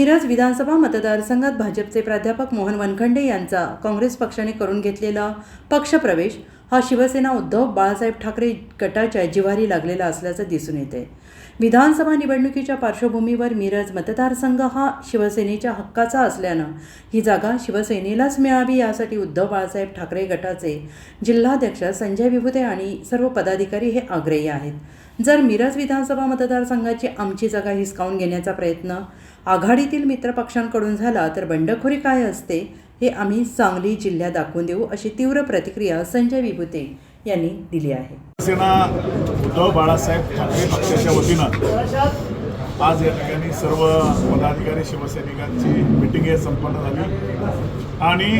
मिरज विधानसभा मतदारसंघात भाजपचे प्राध्यापक मोहन वनखंडे यांचा काँग्रेस पक्षाने करून घेतलेला पक्षप्रवेश हा शिवसेना उद्धव बाळासाहेब ठाकरे गटाच्या जिव्हारी लागलेला असल्याचं दिसून येते विधानसभा निवडणुकीच्या पार्श्वभूमीवर मिरज मतदारसंघ हा शिवसेनेच्या हक्काचा असल्यानं ही जागा शिवसेनेलाच मिळावी यासाठी उद्धव बाळासाहेब ठाकरे गटाचे जिल्हाध्यक्ष संजय विभुते आणि सर्व पदाधिकारी हे आग्रही आहेत. जर मिरज विधानसभा मतदारसंघाची आमची जागा हिसकावून घेण्याचा प्रयत्न आघाडीतील मित्रपक्षांकडून झाला तर बंडखोरी काय असते हे आम्ही सांगली जिल्ह्यात दाखवून देऊ अशी तीव्र प्रतिक्रिया संजय विभूते यांनी दिली आहे. शिवसेना उद्धव बाळासाहेब ठाकरे पक्षाच्या वतीनं आज या ठिकाणी सर्व पदाधिकारी शिवसैनिकांची मिटिंग हे संपन्न झाली. आणि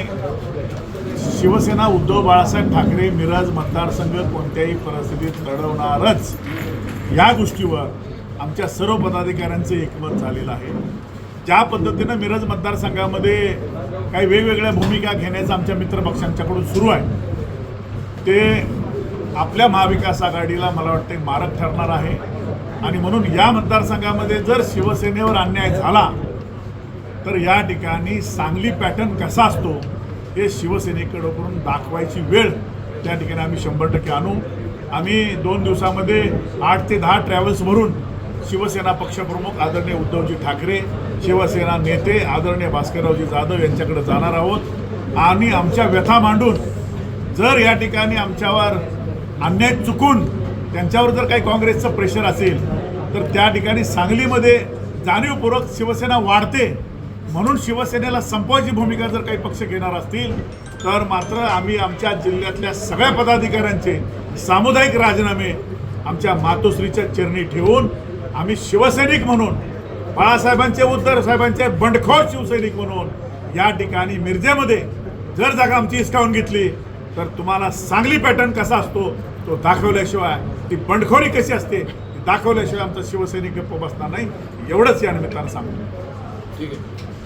शिवसेना उद्धव बाळासाहेब ठाकरे मिरज मतदारसंघ कोणत्याही परिस्थितीत लढवणारच या गोष्टीवर आमच्या सर्व पदाधिकाऱ्यांचं एकमत झालेलं आहे. ज्या पद्धतीनं मिरज मतदारसंघामध्ये काही वेगवेगळ्या भूमिका घेण्याचं आमच्या मित्रपक्षांच्याकडून सुरू आहे ते आपल्या महाविकास आघाडीला मला वाटते मारक ठरणार आहे. आणि म्हणून या मतदारसंघामध्ये जर शिवसेनेवर अन्याय झाला तर या ठिकाणी सांगली पॅटर्न कसा असतो हे शिवसेनेकडून दाखवायची वेळ त्या ठिकाणी आम्ही शंभर टक्के आणू. आम्ही दोन दिवसामध्ये आठ ते दहा ट्रॅव्हल्स भरून शिवसेना पक्षप्रमुख आदरणीय उद्धवजी ठाकरे शिवसेना नेते आदरणीय भास्कररावजी जाधव यांच्याकडे जाणार आहोत. आणि आमच्या व्यथा मांडून जर या ठिकाणी आमच्यावर अन्याय चुकून त्यांच्यावर जर काही काँग्रेसचं प्रेशर असेल तर त्या ठिकाणी सांगलीमध्ये जाणीवपूर्वक शिवसेना वाढते. म्हणून शिवसेनेला संपवायची भूमिका जर काही पक्ष घेणार असतील तर मात्र आम्ही आमच्या जिल्ह्यातल्या सगळ्या पदाधिकाऱ्यांचे सामुदायिक राजीनामे आमच्या मातोश्रीच्या चरणी ठेवून आम्ही शिवसैनिक म्हणून बाळासाहेबांचे उद्धव साहेबांचे बंडखोर शिवसैनिक म्हणून या ठिकाणी मिरजेमध्ये जर जागा आमची हिसकावून घेतली तर तुम्हाला सांगली पॅटर्न कसा असतो तो दाखवल्याशिवाय ती बंडखोरी कशी असते दाखवल्याशिवाय आमचा शिवसैनिक गप्प बसणार नाही. एवढंच या निमित्तानं सांगतो. ठीक आहे.